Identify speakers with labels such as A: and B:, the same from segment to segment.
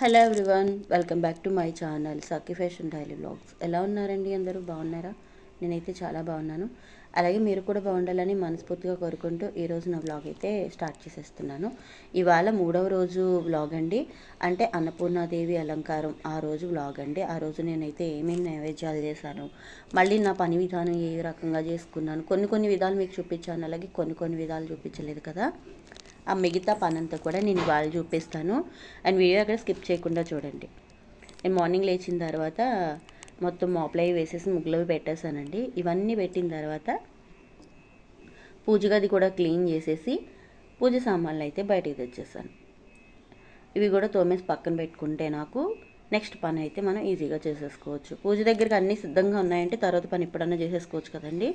A: Hello everyone welcome back to my channel Sakhi fashion daily vlogs ఎలా ఉన్నారండి అందరూ? బాగున్నారా? నేనైతే చాలా బాగున్నాను. అలాగే మీరు కూడా బాగుండాలని మనస్ఫూర్తిగా కోరుకుంటూ ఈరోజు నా బ్లాగ్ అయితే స్టార్ట్ చేసేస్తున్నాను. ఇవాళ మూడవ రోజు బ్లాగ్ అండి. అంటే అన్నపూర్ణాదేవి అలంకారం ఆ రోజు బ్లాగ్ అండి. ఆ రోజు నేనైతే ఏమేమి నైవేద్యాలు చేశాను మళ్ళీ నా పని విధానం ఏ రకంగా చేసుకున్నాను కొన్ని కొన్ని విధాలు మీకు చూపించాను అలాగే కొన్ని కొన్ని విధాలు చూపించలేదు కదా. ఆ మిగతా పనంతా కూడా నేను ఇవాళ చూపిస్తాను. అండ్ వీడియో అక్కడ స్కిప్ చేయకుండా చూడండి. నేను మార్నింగ్ లేచిన తర్వాత మొత్తం మోప్లై వేసేసి ముగ్గులు పెట్టేశానండి. ఇవన్నీ పెట్టిన తర్వాత పూజ గది కూడా క్లీన్ చేసేసి పూజ సామాన్లు అయితే బయటికి తెచ్చేసాను ఇవి కూడా తోమేసి పక్కన పెట్టుకుంటే నాకు నెక్స్ట్ పని అయితే మనం ఈజీగా చేసేసుకోవచ్చు. పూజ దగ్గరికి అన్నీ సిద్ధంగా ఉన్నాయంటే తర్వాత పని ఎప్పుడన్నా చేసేసుకోవచ్చు కదండి.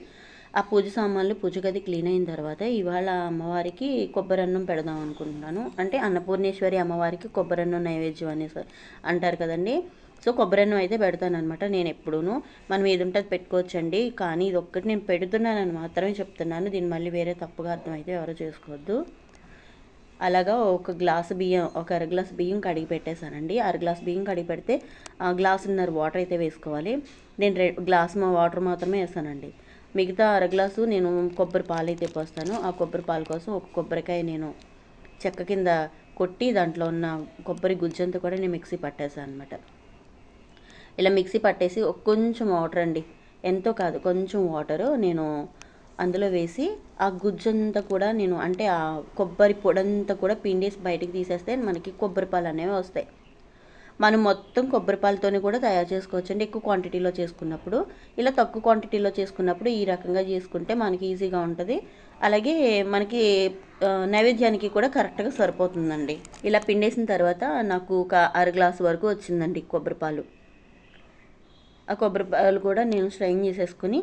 A: ఆ పూజ సామాన్లు పూజ గది క్లీన్ అయిన తర్వాత ఇవాళ అమ్మవారికి కొబ్బరి అన్నం పెడదాం అనుకుంటున్నాను. అంటే అన్నపూర్ణేశ్వరి అమ్మవారికి కొబ్బరి అన్నం నైవేద్యం అనేసి అంటారు కదండి. సో కొబ్బరి అన్నం అయితే పెడతానమాట నేను ఎప్పుడూను. మనం ఏది ఉంటుంది పెట్టుకోవచ్చండి. కానీ ఇది ఒక్కటి నేను పెడుతున్నానని మాత్రమే చెప్తున్నాను. దీన్ని మళ్ళీ వేరే తప్పుగా అర్థం అయితే ఎవరు చేసుకోవద్దు. అలాగా ఒక గ్లాసు బియ్యం ఒక అర గ్లాస్ బియ్యం కడిగి పెట్టేశానండి. అర గ్లాస్ బియ్యం కడిగి పెడితే ఆ గ్లాసున్నర వాటర్ అయితే వేసుకోవాలి. నేను రె గ్లాస్ వాటర్ మాత్రమే వేసానండి మిగతా అర గ్లాసు నేను కొబ్బరి పాలు అయితే పోస్తాను. ఆ కొబ్బరి పాలు కోసం ఒక కొబ్బరికాయ నేను చెక్క కింద కొట్టి దాంట్లో ఉన్న కొబ్బరి గుజ్జంతా కూడా నేను మిక్సీ పట్టేసాను అనమాట ఇలా మిక్సీ పట్టేసి కొంచెం వాటర్ అండి ఎంతో కాదు కొంచెం వాటరు నేను అందులో వేసి ఆ గుజ్జంతా కూడా నేను అంటే ఆ కొబ్బరి పొడంతా కూడా పిండేసి బయటికి తీసేస్తే మనకి కొబ్బరి పాలు అనేవి వస్తాయి. మనం మొత్తం కొబ్బరి పాలతోని కూడా తయారు చేసుకోవచ్చు అండి ఎక్కువ క్వాంటిటీలో చేసుకున్నప్పుడు ఇలా తక్కువ క్వాంటిటీలో చేసుకున్నప్పుడు ఈ రకంగా చేసుకుంటే మనకి ఈజీగా ఉంటుంది. అలాగే మనకి నైవేద్యానికి కూడా కరెక్ట్గా సరిపోతుందండి. ఇలా పిండేసిన తర్వాత నాకు ఒక అర గ్లాస్ వరకు వచ్చిందండి కొబ్బరి పాలు. ఆ కొబ్బరి పాలు కూడా నేను స్ట్రైన్ చేసేసుకుని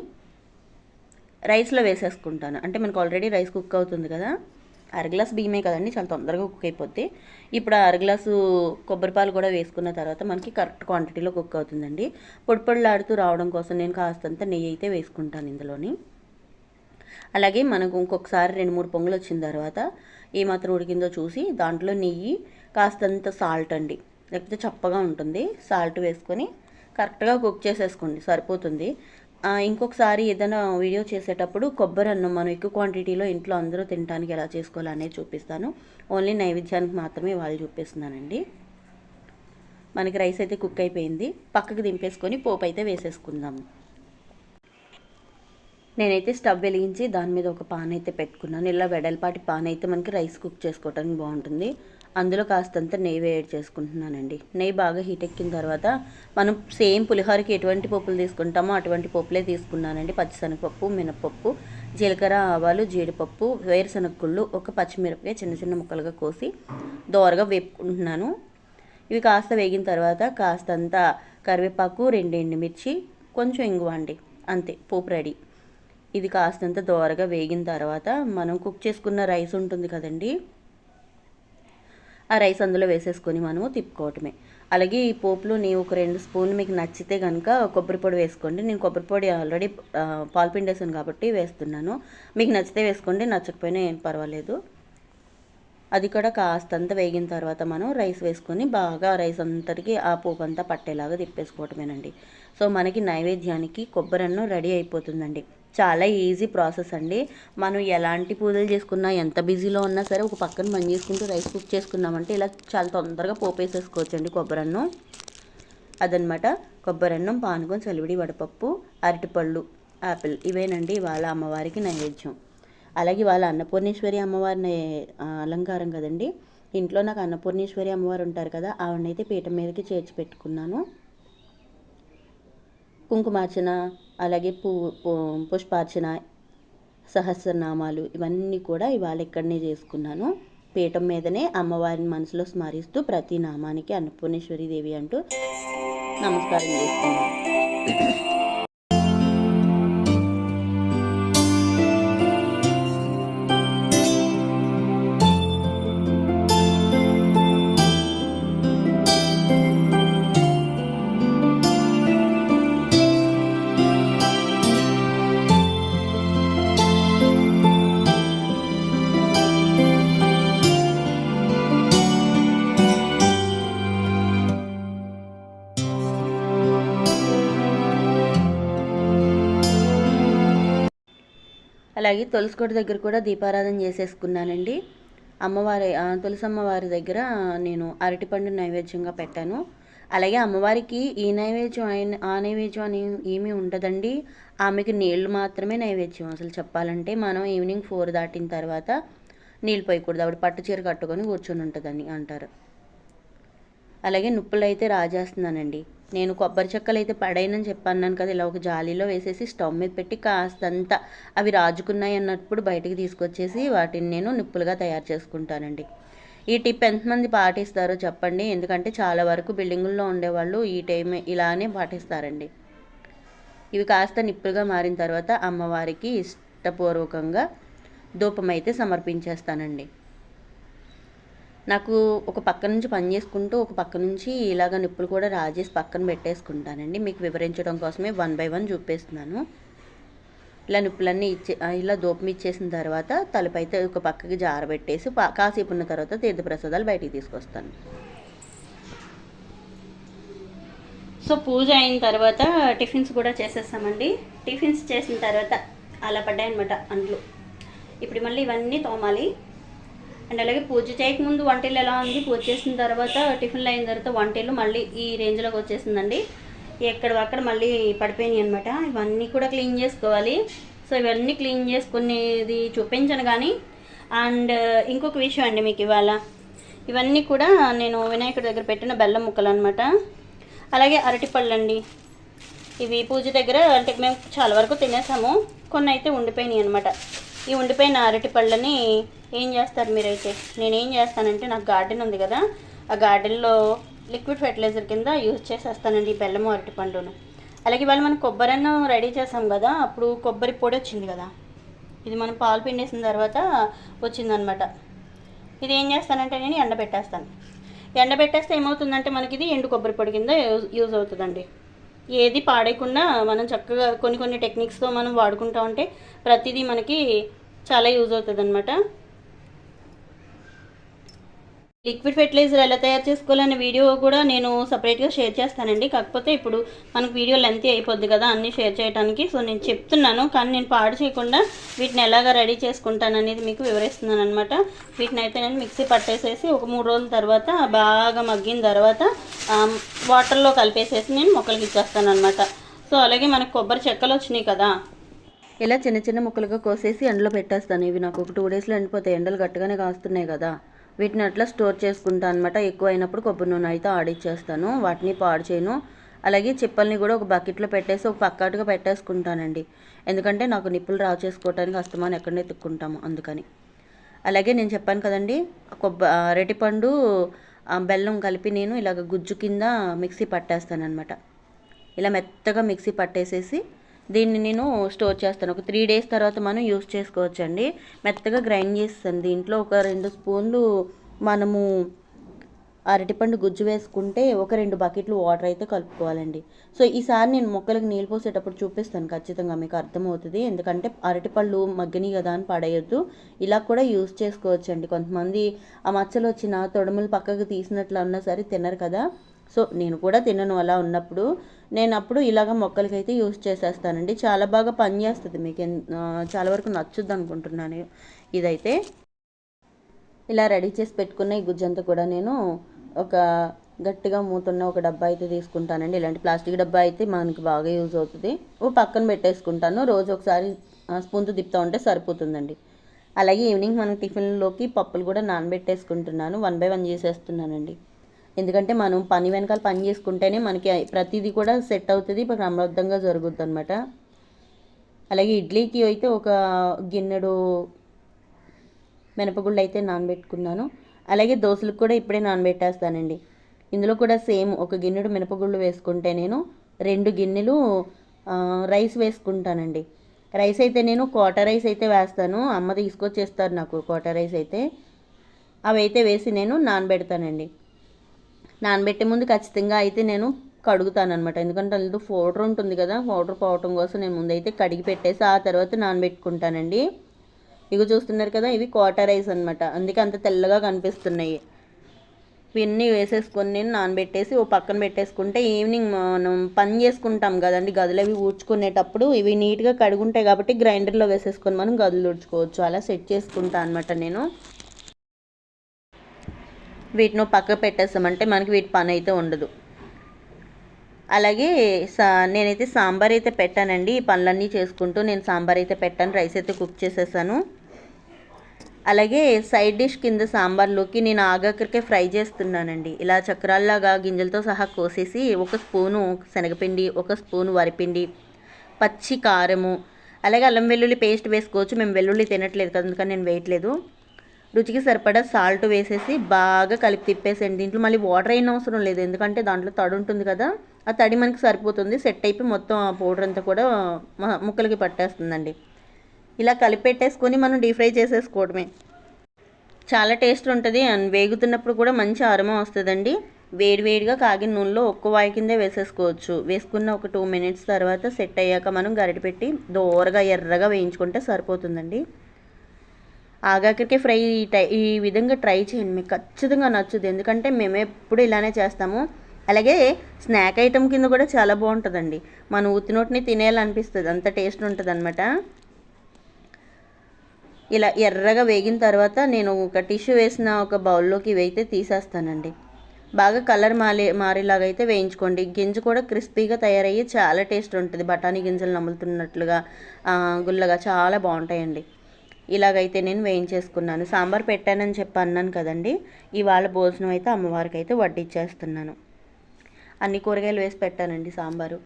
A: రైస్లో వేసేసుకుంటాను. అంటే మనకు ఆల్రెడీ రైస్ కుక్ అవుతుంది కదా. అర గ్లాస్ బియ్యమే కదండి చాలా తొందరగా కుక్ అయిపోద్ది. ఇప్పుడు అర గ్లాసు కొబ్బరి పాలు కూడా వేసుకున్న తర్వాత మనకి కరెక్ట్ క్వాంటిటీలో కుక్ అవుతుందండి. పొడి పొడిలాడుతూ రావడం కోసం నేను కాస్తంత నెయ్యి అయితే వేసుకుంటాను ఇందులోని. అలాగే మనకు ఇంకొకసారి రెండు మూడు పొంగులు వచ్చిన తర్వాత ఏమాత్రం ఉడికిందో చూసి దాంట్లో నెయ్యి కాస్తంత సాల్ట్ అండి. లేకపోతే చప్పగా ఉంటుంది. సాల్ట్ వేసుకొని కరెక్ట్గా కుక్ చేసేసుకోండి సరిపోతుంది. ఇంకొకసారి ఏదైనా వీడియో చేసేటప్పుడు కొబ్బరి అన్నం మనం ఎక్కువ క్వాంటిటీలో ఇంట్లో అందరూ తినడానికి ఎలా చేసుకోవాలనేది చూపిస్తాను. ఓన్లీ నైవేద్యానికి మాత్రమే వాళ్ళు చూపిస్తున్నానండి. మనకి రైస్ అయితే కుక్ అయిపోయింది. పక్కకు దింపేసుకొని పోపు అయితే వేసేసుకుందాము నేనైతే స్టవ్ వెలిగించి దాని మీద ఒక పాన్ అయితే పెట్టుకున్నాను. ఇలా వెడల్పాటి పాన్ అయితే మనకి రైస్ కుక్ చేసుకోవడానికి బాగుంటుంది. అందులో కాస్తంత నెయ్యి వేడి చేసుకుంటున్నానండి. నెయ్యి బాగా హీట్ ఎక్కిన తర్వాత మనం సేమ్ పులిహోరకి ఎటువంటి పప్పులు తీసుకుంటామో అటువంటి పప్పులే తీసుకున్నానండి. పచ్చిశనగపప్పు మినపప్పు జీలకర్ర ఆవాలు జీడిపప్పు వేరుశనగ ఒక పచ్చిమిరపకాయ చిన్న చిన్న ముక్కలుగా కోసి దోరగా వేపుకుంటున్నాను. ఇవి కాస్త వేగిన తర్వాత కాస్తంత కరివేపాకు రెండు ఎండుమిర్చి కొంచెం ఇంగువ అండి. అంతే పోపు రెడీ. ఇది కాస్తంత దోరగా వేగిన తర్వాత మనం కుక్ చేసుకున్న రైస్ ఉంటుంది కదండీ ఆ రైస్ అందులో వేసేసుకొని మనము తిప్పుకోవటమే. అలాగే ఈ పోపులో నీవు ఒక రెండు స్పూన్లు మీకు నచ్చితే కనుక కొబ్బరి పొడి వేసుకోండి. నేను కొబ్బరి పొడి ఆల్రెడీ పాలు కాబట్టి వేస్తున్నాను. మీకు నచ్చితే వేసుకోండి నచ్చకపోయినా ఏం పర్వాలేదు. అది కూడా కాస్తంత వేగిన తర్వాత మనం రైస్ వేసుకొని బాగా రైస్ అంతటికి ఆ పోపు అంతా పట్టేలాగా తిప్పేసుకోవటమేనండి. సో మనకి నైవేద్యానికి కొబ్బరి అన్నం రెడీ అయిపోతుందండి. చాలా ఈజీ ప్రాసెస్ అండి. మనం ఎలాంటి పూజలు చేసుకున్నా ఎంత బిజీలో ఉన్నా సరే ఒక పక్కన పని చేసుకుంటూ రైస్ కుక్ చేసుకున్నామంటే ఇలా చాలా తొందరగా పోపేసేసుకోవచ్చు అండి కొబ్బరి అన్నం అదనమాట. కొబ్బరి అన్నం చలివిడి వడపప్పు అరటిపళ్ళు యాపిల్ ఇవేనండి ఇవాళ అమ్మవారికి నైవేద్యం. అలాగే వాళ్ళ అన్నపూర్ణేశ్వరి అమ్మవారిని అలంకారం కదండి. ఇంట్లో నాకు అన్నపూర్ణేశ్వరి అమ్మవారు ఉంటారు కదా ఆవిడనైతే పీఠం మీదకి చేర్చి పెట్టుకున్నాను. కుంకుమార్చన అలాగే పువ్వు పుష్పార్చన సహస్రనామాలు ఇవన్నీ కూడా ఇవాళ ఇక్కడనే చేసుకున్నాను. పీఠం మీదనే అమ్మవారిని మనసులో స్మరిస్తూ ప్రతి నామానికి అన్నపూర్ణేశ్వరి దేవి అంటూ నమస్కారం చేసుకున్నాను. అలాగే తులసికోట దగ్గర కూడా దీపారాధన చేసేసుకున్నానండి. అమ్మవారి తులసి తులసమ్మవారి దగ్గర నేను అరటిపండు నైవేద్యంగా పెట్టాను. అలాగే అమ్మవారికి ఈ నైవేద్యం అయిన ఆ నైవేద్యం అని ఏమీ ఉండదండి. ఆమెకి నీళ్ళు మాత్రమే నైవేద్యం అసలు చెప్పాలంటే. మనం ఈవినింగ్ ఫోర్ దాటిన తర్వాత నీళ్ళు పోయకూడదు. ఆవిడ పట్టు చీర కట్టుకొని కూర్చొని ఉంటుందని అంటారు. అలాగే నుప్పులు అయితే రాజేస్తున్నానండి. నేను కొబ్బరి చెక్కలు అయితే పడైనని చెప్పాను కదా ఇలా ఒక జాలీలో వేసేసి స్టవ్ మీద పెట్టి కాస్తంత అవి రాజుకున్నాయి అన్నప్పుడు బయటికి తీసుకొచ్చేసి వాటిని నేను నిప్పులుగా తయారు చేసుకుంటానండి. ఈ టిప్ ఎంతమంది పాటిస్తారో చెప్పండి. ఎందుకంటే చాలా వరకు బిల్డింగుల్లో ఉండేవాళ్ళు ఈ టైం ఇలానే పాటిస్తారండి. ఇవి కాస్త నిప్పులుగా మారిన తర్వాత అమ్మవారికి ఇష్టపూర్వకంగా ధూపం అయితే సమర్పించేస్తానండి. నాకు ఒక పక్క నుంచి పని చేసుకుంటూ ఒక పక్క నుంచి ఇలాగ నిప్పులు కూడా రాజేసి పక్కన పెట్టేసుకుంటానండి. మీకు వివరించడం కోసమే వన్ బై వన్ చూపిస్తున్నాను. ఇలా నిప్పులన్నీ ఇచ్చే ఇలా దూపం ఇచ్చేసిన తర్వాత తలుపు అయితే ఒక పక్కకి జారబెట్టేసి కాసేపు ఉన్న తర్వాత తీర్థప్రసాదాలు బయటికి తీసుకొస్తాను. సో పూజ అయిన తర్వాత టిఫిన్స్ కూడా చేసేస్తామండి. టిఫిన్స్ చేసిన తర్వాత అలా పడ్డాయి అనమాట అంట్లు. ఇప్పుడు మళ్ళీ ఇవన్నీ తోమాలి. అండ్ అలాగే పూజ చేయకముందు వంటలు ఎలా ఉంది? పూజ చేసిన తర్వాత టిఫిన్లు అయిన తర్వాత వంటలు మళ్ళీ ఈ రేంజ్లోకి వచ్చేసిందండి. ఎక్కడ అక్కడ మళ్ళీ పడిపోయినాయి అనమాట ఇవన్నీ కూడా క్లీన్ చేసుకోవాలి. సో ఇవన్నీ క్లీన్ చేసుకునేది చూపించను కానీ అండ్ ఇంకొక విషయం అండి మీకు ఇవాళ. ఇవన్నీ కూడా నేను వినాయకుడి దగ్గర పెట్టిన బెల్లం ముక్కలు అనమాట అలాగే అరటిపళ్ళు అండి ఇవి పూజ దగ్గర అంటే మేము చాలా వరకు తినేసాము. కొన్ని అయితే ఉండిపోయినాయి అనమాట ఈ ఉండిపోయిన అరటి పళ్ళని ఏం చేస్తారు మీరైతే? నేను ఏం చేస్తానంటే నాకు గార్డెన్ ఉంది కదా ఆ గార్డెన్లో లిక్విడ్ ఫెర్టిలైజర్ కింద యూజ్ చేసేస్తానండి ఈ బెల్లము అరటి పండును. అలాగే ఇవాళ మనం కొబ్బరి అన్నం రెడీ చేసాం కదా అప్పుడు కొబ్బరి పొడి వచ్చింది కదా. ఇది మనం పాలు పిండేసిన తర్వాత వచ్చిందనమాట. ఇది ఏం చేస్తానంటే నేను ఎండబెట్టేస్తాను. ఎండబెట్టేస్తే ఏమవుతుందంటే మనకి ఇది ఎండు కొబ్బరి పొడి కింద యూజ్ యూజ్ అవుతుందండి. ఏది పాడేయకుండా మనం చక్కగా కొన్ని కొన్ని టెక్నిక్స్తో మనం వాడుకుంటా ఉంటే ప్రతిదీ మనకి చాలా యూజ్ అవుతుంది అనమాట లిక్విడ్ ఫెర్టిలైజర్ ఎలా తయారు చేసుకోవాలనే వీడియో కూడా నేను సపరేట్గా షేర్ చేస్తానండి. కాకపోతే ఇప్పుడు మనకు వీడియో లెంత్ అయిపోద్ది కదా అన్నీ షేర్ చేయడానికి సో నేను చెప్తున్నాను కానీ నేను పాడు చేయకుండా వీటిని ఎలాగ రెడీ చేసుకుంటాననేది మీకు వివరిస్తున్నాను అనమాట వీటిని అయితే నేను మిక్సీ పట్టేసేసి ఒక మూడు రోజుల తర్వాత బాగా మగ్గిన తర్వాత వాటర్లో కలిపేసేసి నేను మొక్కలకి ఇచ్చేస్తాను అనమాట సో అలాగే మనకు కొబ్బరి చెక్కలు వచ్చినాయి కదా. ఇలా చిన్న చిన్న ముక్కలుగా కోసేసి ఎండలో పెట్టేస్తాను. ఇవి నాకు ఒక టూ డేస్లో ఎండిపోతాయి. ఎండలు గట్టిగానే కాస్తున్నాయి కదా. వీటిని అట్లా స్టోర్ చేసుకుంటాను అనమాట ఎక్కువ అయినప్పుడు కొబ్బరి నూనె అయితే ఆడిచ్చేస్తాను వాటిని పాడు చేయను. అలాగే చిప్పల్ని కూడా ఒక బకెట్లో పెట్టేసి ఒక పక్కాటుగా పెట్టేసుకుంటానండి. ఎందుకంటే నాకు నిప్పులు రావు చేసుకోవడానికి అస్తమానం ఎక్కడనే తిక్కుంటాము అందుకని. అలాగే నేను చెప్పాను కదండి కొబ్బ అరటిపండు బెల్లం కలిపి నేను ఇలాగ గుజ్జు కింద మిక్సీ పట్టేస్తాను ఇలా మెత్తగా మిక్సీ పట్టేసేసి దీన్ని నేను స్టోర్ చేస్తాను. ఒక త్రీ డేస్ తర్వాత మనం యూస్ చేసుకోవచ్చండి. మెత్తగా గ్రైండ్ చేస్తాను. దీంట్లో ఒక రెండు స్పూన్లు మనము అరటిపండు గుజ్జు వేసుకుంటే ఒక రెండు బకెట్లు వాటర్ అయితే కలుపుకోవాలండి. సో ఈసారి నేను మొక్కలకు నీళ్ళు పోసేటప్పుడు చూపిస్తాను ఖచ్చితంగా మీకు అర్థమవుతుంది. ఎందుకంటే అరటిపళ్ళు మగ్గని కదా అని పడేయొద్దు. ఇలా కూడా యూస్ చేసుకోవచ్చండి. కొంతమంది ఆ మచ్చలు వచ్చిన తొడములు పక్కకు తీసినట్లు అన్నా సరే తినరు కదా. సో నేను కూడా తినను అలా ఉన్నప్పుడు. నేను అప్పుడు ఇలాగ మొక్కలకైతే యూస్ చేసేస్తానండి. చాలా బాగా పనిచేస్తుంది మీకు చాలా వరకు నచ్చుద్ది అనుకుంటున్నాను ఇదైతే. ఇలా రెడీ చేసి పెట్టుకున్న ఈ గుజ్జంతా కూడా నేను ఒక గట్టిగా మూతున్న ఒక డబ్బా అయితే తీసుకుంటానండి. ఇలాంటి ప్లాస్టిక్ డబ్బా అయితే మనకి బాగా యూజ్ అవుతుంది. ఓ పక్కన పెట్టేసుకుంటాను. రోజు ఒకసారి స్పూన్తో తిప్పుతూ ఉంటే సరిపోతుందండి. అలాగే ఈవినింగ్ మనం టిఫిన్లోకి పప్పులు కూడా నానబెట్టేసుకుంటున్నాను. వన్ బై వన్ చేసేస్తున్నానండి. ఎందుకంటే మనం పని వెనకాల పని చేసుకుంటేనే మనకి ప్రతిదీ కూడా సెట్ అవుతుంది. క్రమబద్ధంగా జరుగుద్ది అనమాట అలాగే ఇడ్లీకి అయితే ఒక గిన్నెడు మినపగుళ్ళు అయితే నానబెట్టుకున్నాను. అలాగే దోశలకు కూడా ఇప్పుడే నానబెట్టేస్తానండి. ఇందులో కూడా సేమ్ ఒక గిన్నెడు మినపగుళ్ళు వేసుకుంటే నేను రెండు గిన్నెలు రైస్ వేసుకుంటానండి. రైస్ అయితే నేను కోట రైస్ అయితే వేస్తాను. అమ్మ తీసుకొచ్చేస్తారు నాకు కోట రైస్ అయితే. అవి అయితే వేసి నేను నానబెడతానండి. నానబెట్టే ముందు ఖచ్చితంగా అయితే నేను కడుగుతాను అనమాట ఎందుకంటే అందులో పౌడర్ ఉంటుంది కదా పౌడర్ పోవటం కోసం నేను ముందైతే కడిగి పెట్టేసి ఆ తర్వాత నానబెట్టుకుంటానండి. ఇవి చూస్తున్నారు కదా ఇవి కోట రైస్ అనమాట అందుకే అంత తెల్లగా కనిపిస్తున్నాయి. ఇవన్నీ వేసేసుకొని నేను నానబెట్టేసి ఓ పక్కన పెట్టేసుకుంటే ఈవినింగ్ మనం పని చేసుకుంటాం కదండి గదులు అవి ఊడ్చుకునేటప్పుడు ఇవి నీట్గా కడుగుంటాయి కాబట్టి గ్రైండర్లో వేసేసుకొని మనం గదులు ఊడ్చుకోవచ్చు. అలా సెట్ చేసుకుంటా అనమాట నేను. వీటిని పక్క పెట్టేస్తామంటే మనకి వీటి పని అయితే ఉండదు. అలాగే సా నేనైతే సాంబార్ అయితే పెట్టానండి. ఈ పనులన్నీ చేసుకుంటూ నేను సాంబార్ అయితే పెట్టాను. రైస్ అయితే కుక్ చేసేసాను. అలాగే సైడ్ డిష్ కింద సాంబార్లోకి నేను ఆగాకరికే ఫ్రై చేస్తున్నానండి. ఇలా చక్రాల్లాగా గింజలతో సహా కోసేసి ఒక స్పూను శనగపిండి ఒక స్పూను వరిపిండి పచ్చి కారము అలాగే అల్లం వెల్లుల్లి పేస్ట్ వేసుకోవచ్చు. మేము వెల్లుల్లి తినట్లేదు కదా అందుకని నేను వేయట్లేదు. రుచికి సరిపడా సాల్ట్ వేసేసి బాగా కలిపి తిప్పేసేయండి. దీంట్లో మళ్ళీ వాటర్ అయిన అవసరం లేదు. ఎందుకంటే దాంట్లో తడి ఉంటుంది కదా. ఆ తడి మనకి సరిపోతుంది. సెట్ అయిపోయి మొత్తం ఆ పౌడర్ అంతా కూడా ముక్కలకి పట్టేస్తుందండి. ఇలా కలిపెట్టేసుకొని మనం డీప్ ఫ్రై చేసేసుకోవడమే. చాలా టేస్ట్ ఉంటుంది. అండ్ వేగుతున్నప్పుడు కూడా మంచి అరమ వస్తుందండి. వేడివేడిగా కాగిన నూనెలో ఒక్క వాయి కిందే వేసేసుకోవచ్చు. వేసుకున్న ఒక టూ మినిట్స్ తర్వాత సెట్ అయ్యాక మనం గరిటె పెట్టి దోరగా ఎర్రగా వేయించుకుంటే సరిపోతుందండి. ఆగాకరికి ఫ్రై ఈ విధంగా ట్రై చేయండి. మీకు ఖచ్చితంగా నచ్చుద్ది. ఎందుకంటే మేము ఎప్పుడు ఇలానే చేస్తాము. అలాగే స్నాక్ ఐటెం కింద కూడా చాలా బాగుంటుందండి. మన ఉత్తినోటిని తినేయాలనిపిస్తుంది. అంత టేస్ట్ ఉంటుంది అనమాట ఇలా ఎర్రగా వేగిన తర్వాత నేను ఒక టిష్యూ వేసిన ఒక బౌల్లోకి వేయితే తీసేస్తానండి. బాగా కలర్ మారే మారేలాగా అయితే వేయించుకోండి. గింజ కూడా క్రిస్పీగా తయారయ్యి చాలా టేస్ట్ ఉంటుంది. బఠానీ గింజలు నములుతున్నట్లుగా గుల్లగా చాలా బాగుంటాయండి. ఇలాగైతే నేను వేయించేసుకున్నాను. సాంబార్ పెట్టానని చెప్పి అన్నాను కదండి. ఇవాళ భోజనం అయితే అమ్మవారికి అయితే వడ్డిచ్చేస్తున్నాను. అన్ని కూరగాయలు వేసి పెట్టానండి సాంబారు.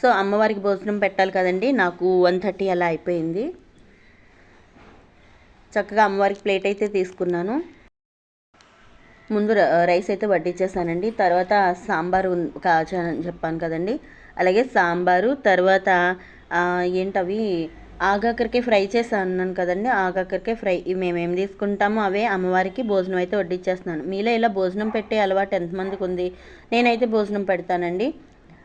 A: సో అమ్మవారికి భోజనం పెట్టాలి కదండి. నాకు వన్ థర్టీ అలా అయిపోయింది. చక్కగా అమ్మవారికి ప్లేట్ అయితే తీసుకున్నాను. ముందు రైస్ అయితే వడ్డించేసానండి తర్వాత సాంబారు కాచానని చెప్పాను కదండి. అలాగే సాంబారు తర్వాత ఏంటవి ఆగాకరికే ఫ్రై చేశాను అన్నాను కదండి. ఆగాకరికే ఫ్రై. మేమేం తీసుకుంటామో అవే అమ్మవారికి భోజనం అయితే వడ్డించేస్తున్నాను మీలో ఇలా భోజనం పెట్టే అలవాటు ఎంతమందికి ఉంది? నేనైతే భోజనం పెడతానండి.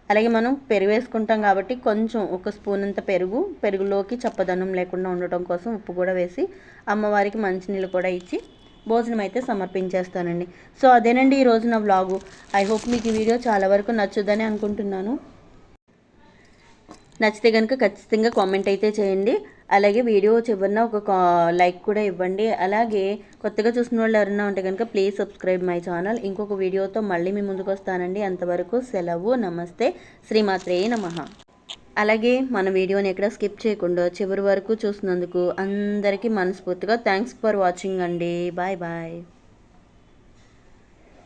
A: అలాగే మనం పెరుగు వేసుకుంటాం కాబట్టి కొంచెం ఒక స్పూన్ అంత పెరుగు పెరుగులోకి చప్పదనం లేకుండా ఉండటం కోసం ఉప్పు కూడా వేసి అమ్మవారికి మంచినీళ్ళు కూడా ఇచ్చి భోజనం అయితే సమర్పించేస్తానండి. సో అదేనండి ఈరోజు నా వ్లాగు. ఐ హోప్ మీకు ఈ వీడియో చాలా వరకు నచ్చుదని అనుకుంటున్నాను. నచ్చితే కనుక ఖచ్చితంగా కామెంట్ అయితే చేయండి. అలాగే వీడియో చివరిన ఒక లైక్ కూడా ఇవ్వండి. అలాగే కొత్తగా చూసిన వాళ్ళు ఎవరైనా ఉంటే కనుక ప్లీజ్ సబ్స్క్రైబ్ మై ఛానల్. ఇంకొక వీడియోతో మళ్ళీ మీ ముందుకు వస్తానండి. అంతవరకు సెలవు నమస్తే. శ్రీమాత్రే నమ. అలాగే మన వీడియోని ఎక్కడ స్కిప్ చేయకుండా చివరి వరకు చూసినందుకు అందరికీ మనస్ఫూర్తిగా థ్యాంక్స్ ఫర్ వాచింగ్ అండి. Bye bye.